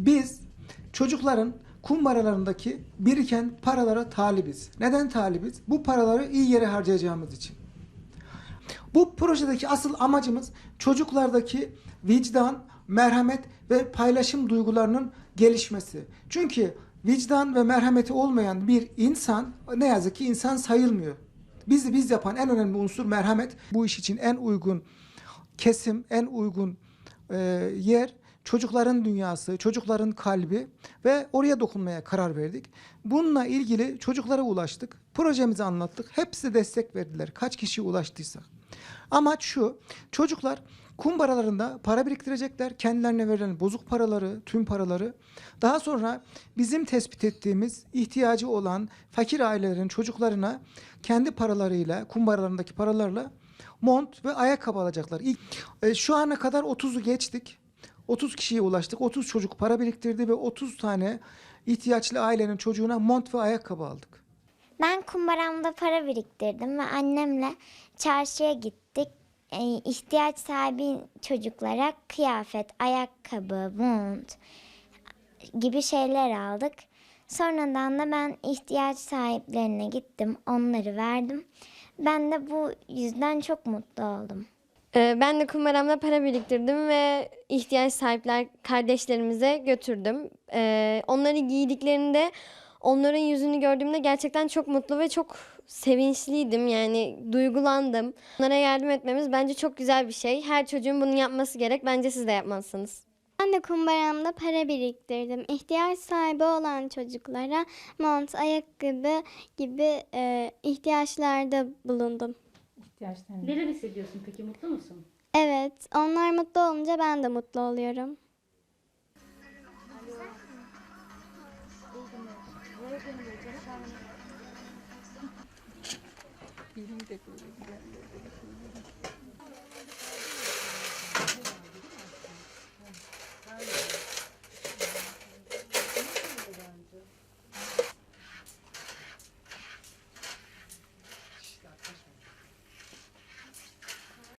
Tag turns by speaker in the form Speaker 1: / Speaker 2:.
Speaker 1: Biz çocukların kumbaralarındaki biriken paralara talibiz. Neden talibiz? Bu paraları iyi yere harcayacağımız için. Bu projedeki asıl amacımız çocuklardaki vicdan, merhamet ve paylaşım duygularının gelişmesi. Çünkü vicdan ve merhameti olmayan bir insan ne yazık ki insan sayılmıyor. Bizi biz yapan en önemli unsur merhamet. Bu iş için en uygun kesim, en uygun e, yer çocukların dünyası, çocukların kalbi ve oraya dokunmaya karar verdik. Bununla ilgili çocuklara ulaştık. Projemizi anlattık. Hepsi destek verdiler. Kaç kişiye ulaştıysak. Amaç şu. Çocuklar kumbaralarında para biriktirecekler. Kendilerine verilen bozuk paraları, tüm paraları. Daha sonra bizim tespit ettiğimiz ihtiyacı olan fakir ailelerin çocuklarına kendi paralarıyla, kumbaralarındaki paralarla mont ve ayakkabı alacaklar. İlk, e, şu ana kadar 30'u geçtik. 30 kişiye ulaştık. 30 çocuk para biriktirdi ve 30 tane ihtiyaçlı ailenin çocuğuna mont ve ayakkabı aldık.
Speaker 2: Ben kumbaramda para biriktirdim ve annemle çarşıya gittik. Ee, ihtiyaç sahibi çocuklara kıyafet, ayakkabı, mont gibi şeyler aldık. Sonradan da ben ihtiyaç sahiplerine gittim, onları verdim. Ben de bu yüzden çok mutlu oldum.
Speaker 3: Ee, Ben de kumbaramda para biriktirdim ve ihtiyaç sahipler kardeşlerimize götürdüm. Ee, Onları giydiklerinde onların yüzünü gördüğümde gerçekten çok mutlu ve çok sevinçliydim. Yani duygulandım. Onlara yardım etmemiz bence çok güzel bir şey. Her çocuğun bunu yapması gerek. Bence siz de yapmalısınız.
Speaker 4: Ben de kumbaramda para biriktirdim. İhtiyaç sahibi olan çocuklara mont, ayakkabı gibi e, ihtiyaçlarda bulundum.
Speaker 5: Neler hissediyorsun peki? Mutlu musun?
Speaker 4: Evet, onlar mutlu olunca ben de mutlu oluyorum.